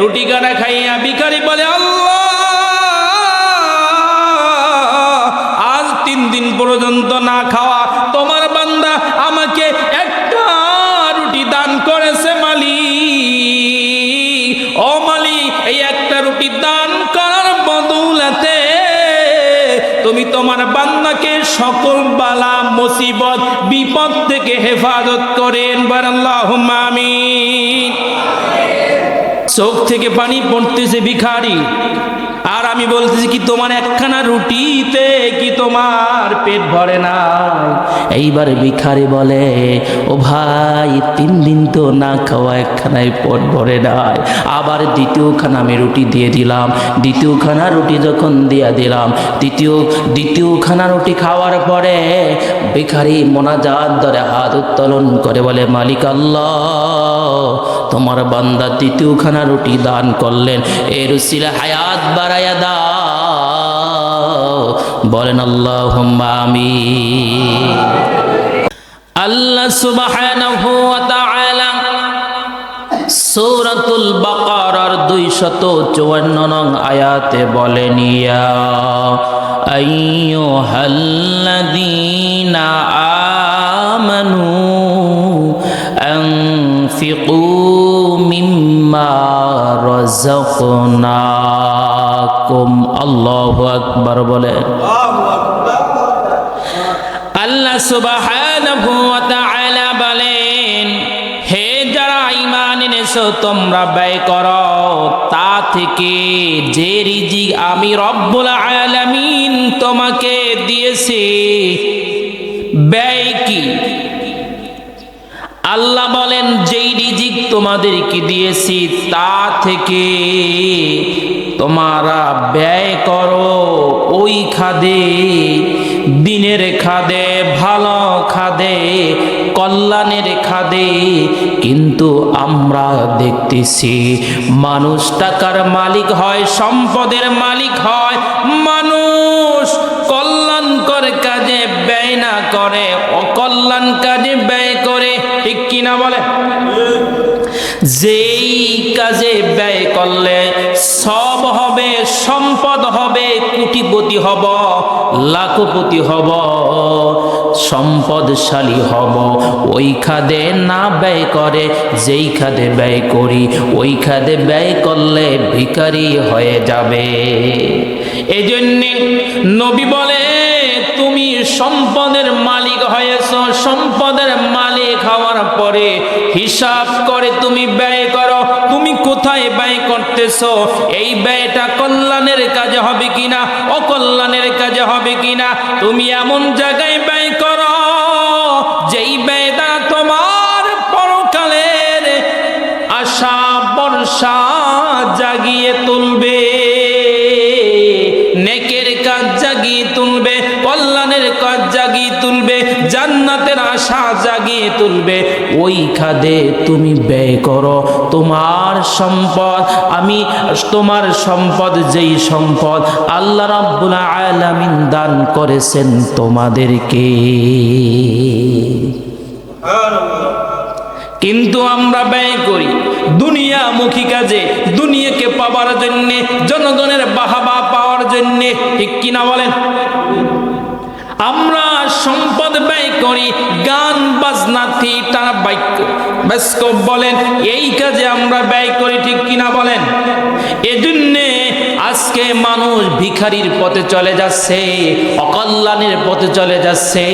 রুটি কানা খাইয়া ভিখারি বলে, আল্লাহ, আজ তিন দিন পর্যন্ত না খাওয়া। তোমার বান্দা আমাকে একটা রুটি দান করেছে মালিক ও মালিক এই একটা রুটি দান করার বদৌলাতে তুমি তোমার বান্দাকে সকল বালা, মুসিবত, বিপদ থেকে হেফাজত করেন বারাল্লাহ আমিন। চোখ থেকে পানি পড়তেছে ভিখারি। আর আমি বলতেছি, কি তোমার একখানা রুটিতে কি তোমার পেট ভরে না? এইবার ভিখারি বলে, ও ভাই, তিন দিন তো না খাওয়া একখানায় পেট ভরে নাই। আবার দ্বিতীয়খানা আমি রুটি দিয়ে দিলাম। দ্বিতীয়খানা রুটি যখন দিয়ে দিলাম, দ্বিতীয়, দ্বিতীয়খানা রুটি খাওয়ার পরে ভিখারি মোনাজাত ধরে হাত উত্তোলন করে বলে, মালিক আল্লাহ তোমার বান্দা তৃতীয়খানা রুটি দান করলেন। এর উসিলা হায়াত বাড়াইয়া দাও। বলেন আল্লাহ আমি আল্লাহ তাআলা সূরাতুল বাকারার 254 নং আয়াতে বলেন, ইয়া আইয়ুহাল্লাযীনা আমানু আনফিকু মিম্মা রাযাকনাকুম। আল্লাহু বলেন আল্লাহ সুবহানাহু বলেন, হে যারা ঈমান এনেছো, তোমরা ব্যয় করো। তা থেকে যে রিজিক আমি রব্বুল আলামিন তোমাকে দিয়েছি, ব্যয় কি? আল্লাহ বলেন, যেই রিজিক তোমাদেরকে দিয়েছি, তা থেকে তোমারা ব্যয় করো। ওই খাদে, দিনের খাদে, ভালো খাদে, কল্যাণের খাদে। কিন্তু আমরা দেখতেছি, মানুষ টাকার মালিক হয়, সম্পদের মালিক হয়। মানুষ কল্যাণকর কাজে ব্যয় না করে, অকল্যাণ কাজে ব্যয় করে। ঠিক কিনা বলে? যেই কাজে ব্যয় করলে সব হবে, সম্পদ হবে, কোটিপতি হব, লাখপতি হব, সম্পদশালী হব। ওই খাদে না ব্যয় করে, যেই খাদে ব্যয় করি, ওই খাদে ব্যয় করলে ভিখারি হয়ে যাবে। এজন্যে নবী বলে, তুমি সম্পদের মালিক হয়েছ। সম্পদের মালিক হওয়ার পরে হিসাব করে তুমি ব্যয় করো। তুমি কোথায় ব্যয় করতেছ? এই ব্যয়টা কল্যাণের কাজে হবে কিনা? অকল্যাণের কাজে হবে কিনা? তুমি এমন জায়গায় ব্যয় করো, যেই ব্যয়টা তোমার পরকালের আশা বর্ষা জাগিয়ে তুলবে। নেকের কাজ জাগিয়ে তুলবে, কল্যাণের কাজ জাগিয়ে তুলবে জান্নাতের আশা জাগিয়ে তুলবে, ওই খাদে তুমি ব্যয় করো। তোমার সম্পদ, আমি তোমার সম্পদ, যেই সম্পদ আল্লাহ রাব্বুল আলামিন দান করেছেন তোমাদেরকে। কিন্তু আমরা ব্যয় করি দুনিয়ামুখী কাজে, দুনিয়াকে পাওয়ার জন্য, জনগণের বাহাবা পাওয়ার জন্য। ঠিক কিনা বলেন? আমরা সম্পদ ব্যয় করি, গান, বাজনা, থিয়েটার বাক্য বাস্কপ বলেন, এই কাজে আমরা ব্যয় করি ঠিক কিনা বলেন? এজন্যে আজকে মানুষ ভিখারির পথে চলে যাচ্ছে, অকল্যাণের পথে চলে যাচ্ছে,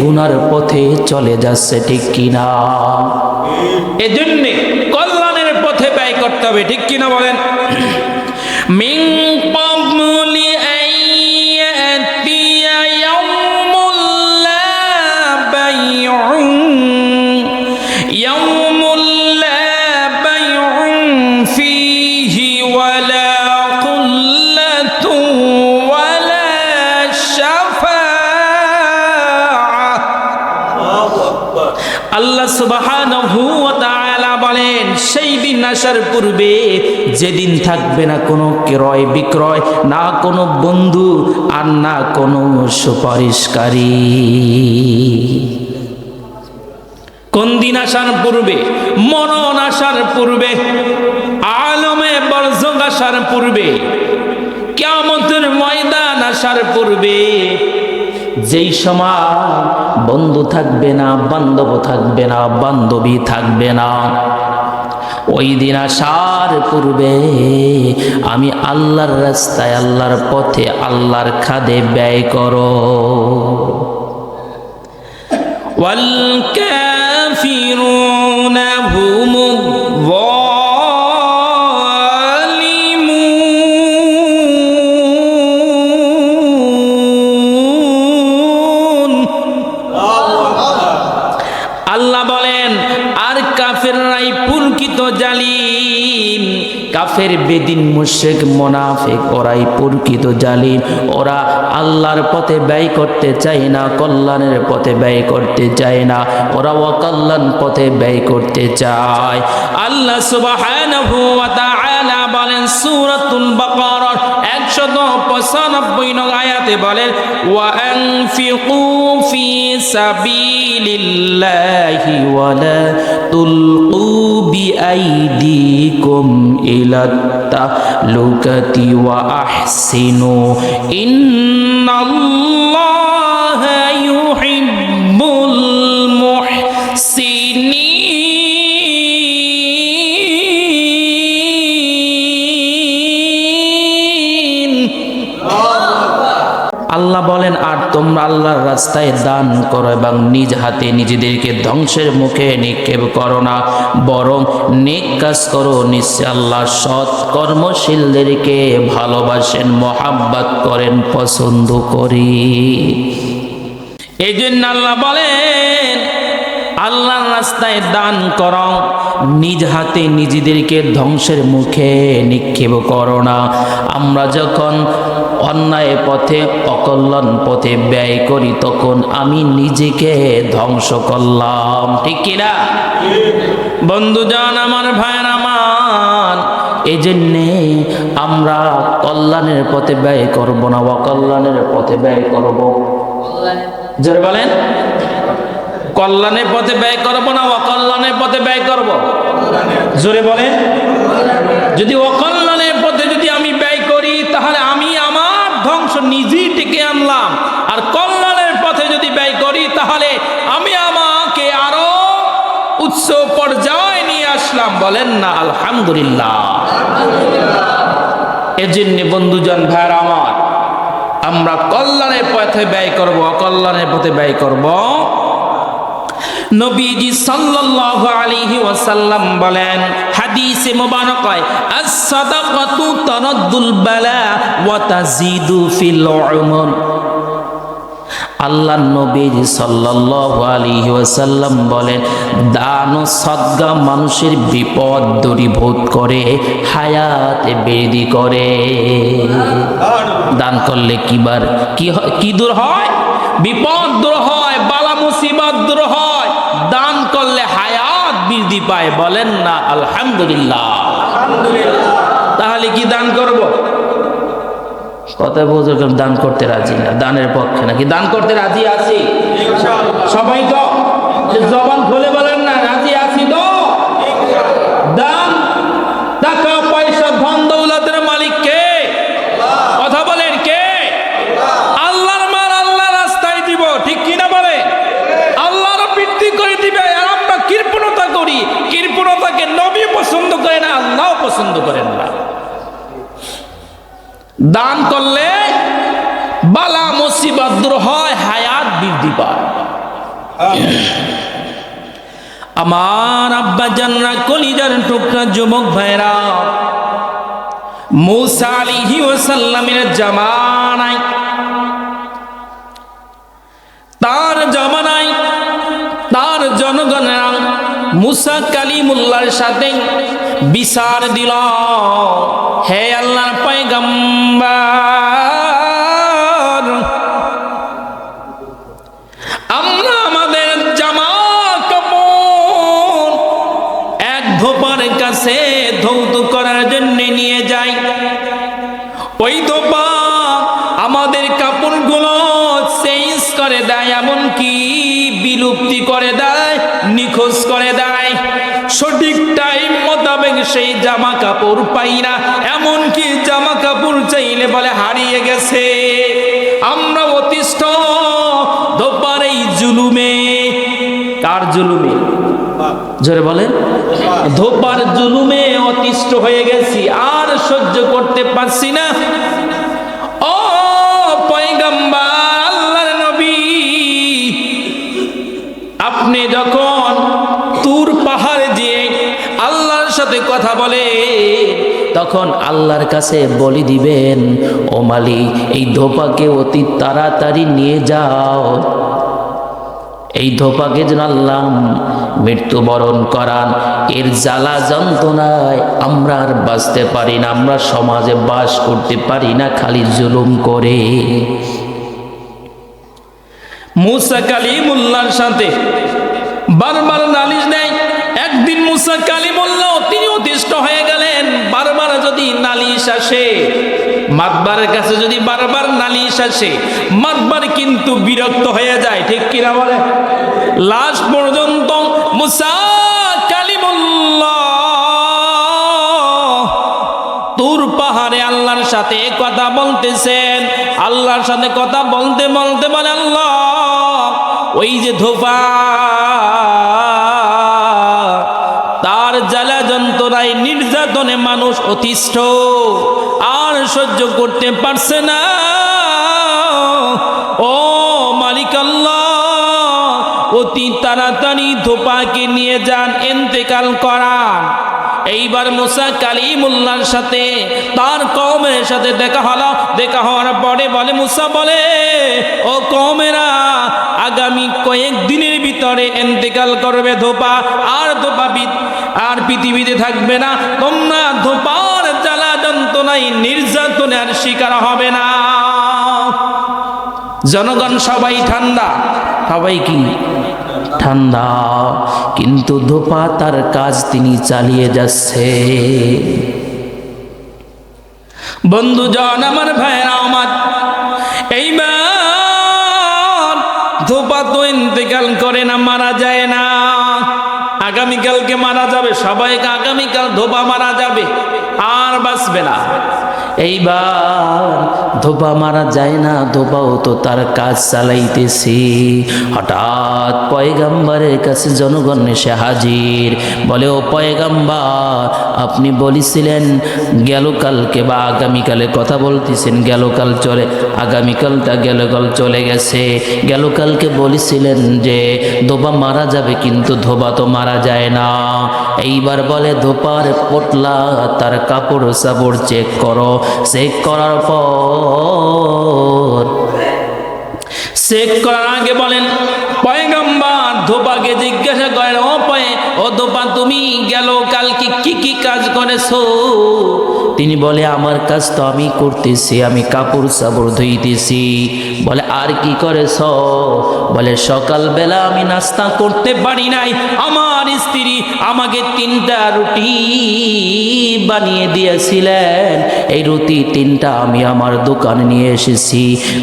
গুনার পথে চলে যাচ্ছে ঠিক কিনা এজন্যে কল্যাণের পথে ব্যয় করতে হবে ঠিক কিনা বলেন? মিং আল্লাহ সুবহানাহু বলেন, সেই দিন আসার পূর্বে যেদিন থাকবে না কোনো ক্রয় বিক্রয়, না কোনো বন্ধু আর না কোনো সুপারিশকারী। কোন দিন আসার পূর্বে, মরণ আসার পূর্বে, আলমে আসার পূর্বে কেমতের ময়দান আসার পূর্বে যেই সময় বন্ধু থাকবে না বান্ধব থাকবে না বান্ধবী থাকবে না ওই দিন আসার পূর্বে আমি আল্লাহর রাস্তায় আল্লাহর পথে আল্লাহর খাদে ব্যয় করো والكافرون هم বেদিন মুশেক মোনাফেক, ওরাই পুরকিত জালিম। ওরা আল্লাহর পথে ব্যয় করতে চায় না, কল্যাণের পথে ব্যয় করতে চায় না, ওরা অকল্যাণ পথে ব্যয় করতে চায়। আল্লাহ সুবাহ তাআলা বলেন সূরাতুল বাকারার 195 নং আয়াতে বলেন ওয়া আনফিকু ফি সাবিলিল্লাহি ওয়া তুলকু বিআইদিকুম ইলা তালুকাতি ওয়া আহসিনু। ইন্নাল্লাহা রাস্তায় দান করো এবং নিজ হাতে নিজেদেরকে ধ্বংসের মুখে নিক্ষেপ করো না। বরং নেক কাজ করো, নিশ্চয় আল্লাহ সৎ কর্মশীলদেরকে ভালোবাসেন, মহাব্বাত করেন, পছন্দ করি। এই জন্য আল্লাহ বলেন, আল্লাহর রাস্তায় দান করো, নিজ হাতে নিজেদেরকে ধ্বংসের মুখে নিক্ষেপ করো না। আমরা যখন অন্যায় পথে, অকল্যাণ পথে ব্যয় করি, তখন আমি নিজেকে ধ্বংস করলাম। ঠিক কিনা বন্ধুজন আমার ভাইয়ের আমার এই জন্যে আমরা কল্যাণের পথে ব্যয় করব না, অকল্যাণের পথে ব্যয় করব। জোরে বলেন। কল্যাণের পথে ব্যয় করব না, অকল্যাণের পথে ব্যয় করব? জোরে বলেন। যদি অকল্যাণের পথে যদি আমি ব্যয় করি তাহলে আমি আমার ধ্বংস নিজেই টেকে আনলাম আর কল্যাণের পথে যদি ব্যয় করি তাহলে আমি আমাকে আরও উচ্চ পর্যায়ে নিয়ে আসলাম বলেন না, আলহামদুলিল্লাহ। এজন্য বন্ধুজন, ভাইয়ের আমার, আমরা কল্যাণের পথে ব্যয় করব, অকল্যাণের পথে ব্যয় করব। নবীজি সাল্লাল্লাহু আলাইহি ওয়াসাল্লাম বলেন, হাদিসে মুবারক হয়, আস-সাদাকাতু তারাদ্দুল বালা ওয়া তাজিদু ফিল উমর। আল্লাহ নবীজি সাল্লাল্লাহু আলাইহি ওয়াসাল্লাম বলেন, দান ও সদকা মানুষের বিপদ দূরীভূত করে, হায়াতে বৃদ্ধি করে। দান করলে কিবার কি হয় কি দূর হয়? বিপদ দূর হয়, বালা মুসিবত দূর হয়। দান করলে হায়াত বৃদ্ধি পায়, বলেন না, আলহামদুলিল্লাহ। তাহলে কি দান করব? কথা বোঝো দান করতে রাজি না দানের পক্ষে নাকি? দান করতে রাজি আছি? সবাই তো জবান খুলে বলেন না রাজি আছি তো দান টাকা পয়সা ধন দৌলতের মালিক কে কথা বলেন কে আল্লাহর মাল আল্লাহ রাস্তায় দিব ঠিক কিনা বলে আল্লাহর বৃদ্ধি করে দিবে আর আমরা কৃপণতা করি কৃপণতাকে নবী পছন্দ করে না আল্লাহ পছন্দ করেন না দান করলে বালা মুসিবত দূর হয়, হায়াত বৃদ্ধি আমার আব্বা জানরা কলিজার টুকরা যুবক ভাইরা, মুসা আলিহি ওসাল্লামের জামানায়, তার জামানায়, তার জনগণেরা মুসা কালিমুল্লার সাথে বিচার দিল। হে আল্লাহর পয়গম্বর, আমরা আমাদের জামা কাপড় এক ধোপার কাছে ধৌত করার জন্য নিয়ে যাই। ওই ধোপা আমাদের কাপড়গুলো চেঞ্জ করে দেয়, এমনকি বিলুপ্তি করে দেয়, নিখোঁজ করে দেয়। সঠিক টাইম মোতাবেক সেই জামা কাপড় পাই না। এমনকি জামা কাপড় চাইলে বলে হারিয়ে গেছে। আমরা অতিষ্ঠ, ধোপার এই জুলুমে। কার জুলুমে? জোরে বলেন। ধোপার জুলুমে অতিষ্ঠ হয়ে গেছি, আর সহ্য করতে পারছি না। ও পয়গম্বর, আল্লাহর নবী, আপনি যখন সাথে কথা বলে, তখন আল্লাহর কাছে বলি দিবেন, ও মালিক, এই ধোপাকে অতি তাড়াতাড়ি নিয়ে যাও। এই ধোপাকে আল্লাহ মৃত্যুবরণ করান। এর জ্বালা যন্ত্রণায় আমরা আর বাঁচতে পারি না, আমরা সমাজে বাস করতে পারি না, খালি জুলুম করে। মুসা কালিমুল্লাহর সাথে বারবার নালিশ দেয়, একদিন মুসা কালিমুল্লাহ আসে, মাতবারের কাছে যদি বারবার নালিশ আসে, মাতবার কিন্তু বিরক্ত হয়ে যায়, ঠিক কিনা বলে? লাস্ট পর্যন্ত কথা বলতেছেন, আল্লাহর সাথে কথা বলতে বলতে বলে আল্লাহ, ওই যে তার জ্বালা নির্যাতনে মানুষ অতিষ্ঠ। সহ্য করতে পারছে না। ও মালিক অতি তাড়াতাড়ি ধোপাকে নিয়ে যান এন্তেকাল করান এইবার মুসা কালিমুল্লার সাথে, তার কমের সাথে দেখা হলো। দেখা হওয়ার পরে বলে, মুসা বলে, ও কমেরা আগামী কয়েক দিনের ভিতরে এন্তেকাল করবে ধোপা। আর ধোপা আর পৃথিবীতে থাকবে না। তোমরা যন্ত্রণায় নির্যাতনে আর শিকার হবে না। জনগণ সবাই ঠান্ডা, সবাই কি? ঠান্ডা। কিন্তু ধোপা তার কাজ তিনি চালিয়ে যাচ্ছে। বন্ধুজন আমার ভাইয়েরা, আমার। এইবার ধোপা তো ইন্তেকাল করে না, মারা যায় না। আগামীকালকে মারা যাবে, সবাইকে আগামীকাল ধোপা মারা যাবে। বাঁচবে না। এইবার ধোপা মারা যায় না, ধোপাও তো তার কাজ চালাইতেছি। হঠাৎ পয়গাম্বারের কাছে জনগণ এসে হাজির। বলে, ও পয়গাম্বার, আপনি বলেছিলেন গেল কালকে বা আগামীকালে কথা বলতেছেন, গেল কাল চলে, আগামীকালটা গেল কাল চলে গেছে। গেল কালকে বলেছিলেন যে ধোপা মারা যাবে, কিন্তু ধোপা তো মারা যায় না। এইবার বলে, ধোপার পোটলা, তার কাপড় সাপড় চেক করো। চেক করার পর চেক করার আগে বলেন, পয়গম্বর ধোপাকে জিজ্ঞাসা করেন, ও পয়ে, ও ধোপা, তুমি গেল, কালকে কি কি কাজ করেছ? তিনি বলে, আমার কাজ তো আমি করতেছি, আমি কাপড় চাপড় ধুইতেছি। বলে, আর কি করেছ? বলে, সকালবেলা আমি নাস্তা করতে পারি নাই, আমার স্ত্রী আমাকে তিনটা রুটি বানিয়ে দিয়েছিলেন। এই রুটি তিনটা আমি আমার দোকানে নিয়ে এসেছি।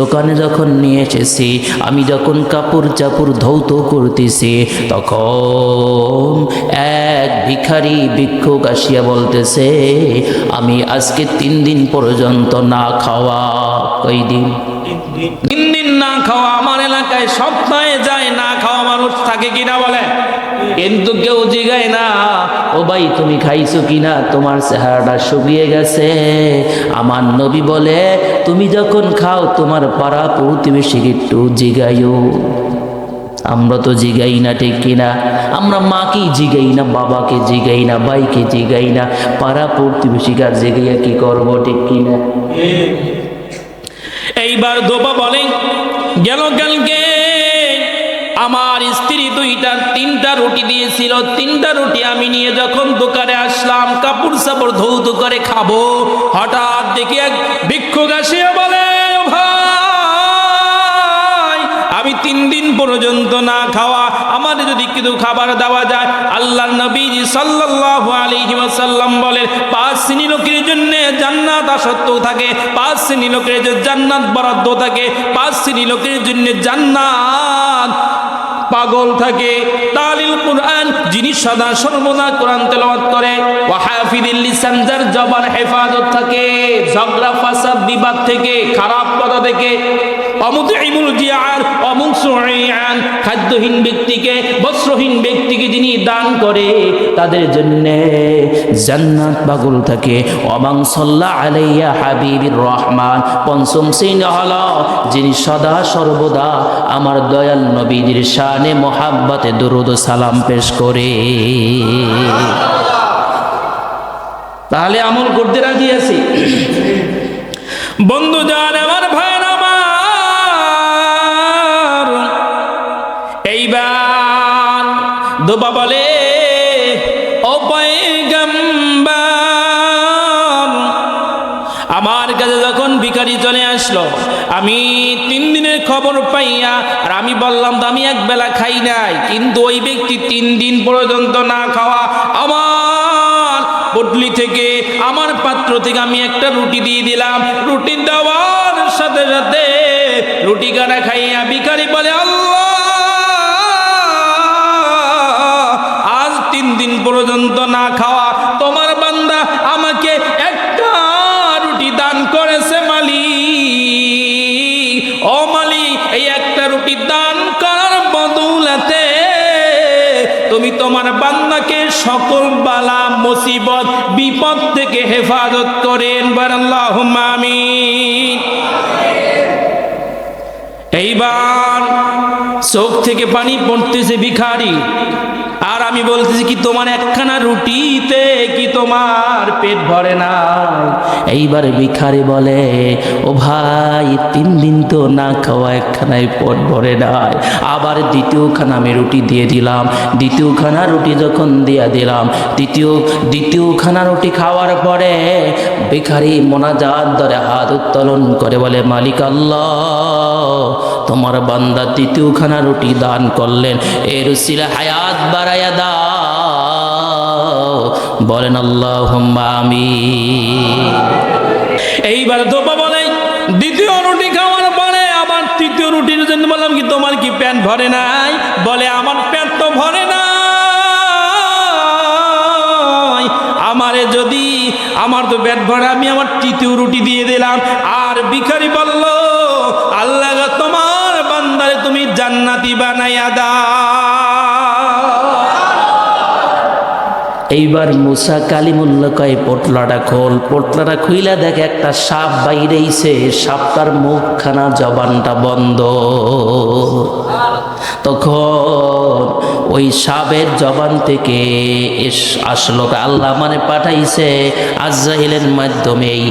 দোকানে যখন নিয়ে এসেছি, আমি যখন কাপড় চাপড় ধৌত করতেছি, তখন এক ভিখারি ভিক্ষুক আসিয়া বলতেছে, আমি আজকে তিন দিন পর্যন্ত না খাওয়া কই দিন তিন না খাওয়া আমার এলাকায় সপ্তাহে যায় না খাওয়া মানুষ থাকে কিনা বলে? কিন্তু কেউ জিগায় না ও ভাই তুমি খাইছো কিনা? তোমার চেহারাটা শুকিয়ে গেছে। আমার নবী বলে তুমি যখন খাও তোমার পাড়া প্রতিবেশীকে একটু জিগাইও। আমরা তো জিগাই না ঠিক কিনা? আমরা মাকে জিগাই না বাবাকে জিগাই না ভাইকে জিগাই না। পাড়া প্রতিবেশীকার জিগাইয়া কি করব ঠিক কিনা? এইবার দোপা বলে গেল কালকে আমার স্ত্রী দুইটা, তিনটা রুটি দিয়েছিল, তিনটা রুটি আমি নিয়ে যখন দোকানে আসলাম কাপড় সাপড় ধৌত করে খাব। হঠাৎ দেখি এক ভিক্ষুক আসিয়া বলে আমি তিন দিন পর্যন্ত না খাওয়া আমার যদি কিছু খাবার দেওয়া যায় আল্লাহ নবীজি সাল্লাল্লাহু আলাইহি ওয়াসাল্লাম বলেন, পাঁচ শ্রেণি লোকের জন্য জান্নাত আসত্য থাকে, পাঁচ শ্রেণি লোকের জান্নাত বরাদ্দ থাকে, পাঁচ শ্রেণি লোকের জন্য জান্নাত পাগল থাকে। তালিল কোরআন যিনি সদা সর্বদা কোরআন তেলাওয়াত করে, ওয়াহাফিদিল লিসান, যার জবান হেফাজত থাকে, ঝগড়া, ফাসাদ, বিবাদ থেকে, খারাপ কথা থেকে অমুতিমুল জিয়ার অমুকসুয়ান খাদ্যহীন ব্যক্তিকে, বস্ত্রহীন ব্যক্তিকে যিনি দান করে, তাদের জন্য জান্নাত পাগল থাকে। অমাং সাল্লাহ আলাইয়া হাবিবির রহমান, পঞ্চম শ্রেণি হল, যিনি সদা সর্বদা আমার দয়াল নবীজির শানে মোহাব্বতে দরুদ সালাম পেশ করে। তাহলে আমল করতে রাজি আছি? বন্ধু জান, আমার ভাই দোবা বলে আমার কাছে যখন ভিখারি চলে আসলো, আমি তিন দিনের খবর পাইয়া, আর আমি বললাম তো আমি এক বেলা খাই নাই, কিন্তু ওই ব্যক্তি তিন দিন পর্যন্ত না খাওয়া আমার পটলি থেকে, আমার পাত্র থেকে আমি একটা রুটি দিয়ে দিলাম। রুটি দেওয়ার সাথে সাথে রুটি কাটা খাইয়া ভিখারি বলে, আল্লাহ মুসিবত বিপদ থেকে হেফাজত করেন। বার আল্লাহ আমিন। এইবার চোখ থেকে পানি পড়তেছে ভিখারি। আর আমি বলতেছি কি, তোমার একখানা রুটিতে কি তোমার পেট ভরে না? এইবার ভিখারি বলে, ও ভাই, তিন দিন তো না খাওয়া একখানায় পেট ভরে নাই আবার দ্বিতীয়খানা আমি রুটি দিয়ে দিলাম। দ্বিতীয়খানা রুটি যখন দিয়ে দিলাম, দ্বিতীয়, দ্বিতীয়খানা রুটি খাওয়ার পরে ভিখারি মোনাজাত ধরে হাত উত্তোলন করে বলে, মালিক আল্লাহ তোমার বান্দা তৃতীয়খানা রুটি দান করলেন। এর উসিলা হায়াত বাড়াইয়া দাও। বলেন আল্লাহ আমি এইবার দোপা বলে দ্বিতীয় রুটি খাওয়ার পরে আবার তৃতীয় রুটির জন্য বললাম কি, তোমার কি প্যান্ট ভরে নাই? বলে, আমার প্যান্ট তো ভরে না আমারে যদি, আমার তো পেট ভরা, আমি আমার তৃতীয় রুটি দিয়ে দিলাম। আর ভিখারি বলল জান্নাতি বানাইয়া দাও। এইবার মুসা কালিমুল্লা কয় পোটলাটা খোল। পোটলাটা খুইলা দেখে একটা সাপ বাইরেইছে সাপটার মুখখানা, জবানটা বন্ধ। তখন ওই সাপের জবান থেকে আসলো। আল্লাহ মানে পাঠাইছে আজরাইলের মাধ্যমেই।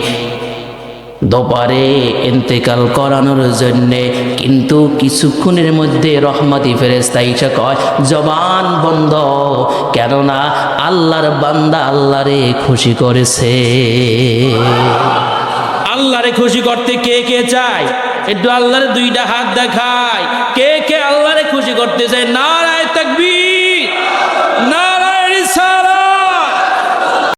দোপারে ইন্তেকাল করানোর জন্যে কিন্তু কিছুক্ষণের মধ্যে রহমতি ফেরেস্তা ইসা কয়, জবান বন্ধ। কেননা আল্লাহর বান্দা আল্লাহরে খুশি করেছে। আল্লাহরে খুশি করতে কে কে চায়? একটু আল্লাহরে দুইটা হাত দেখায়। কে কে আল্লাহরে খুশি করতে চায়? না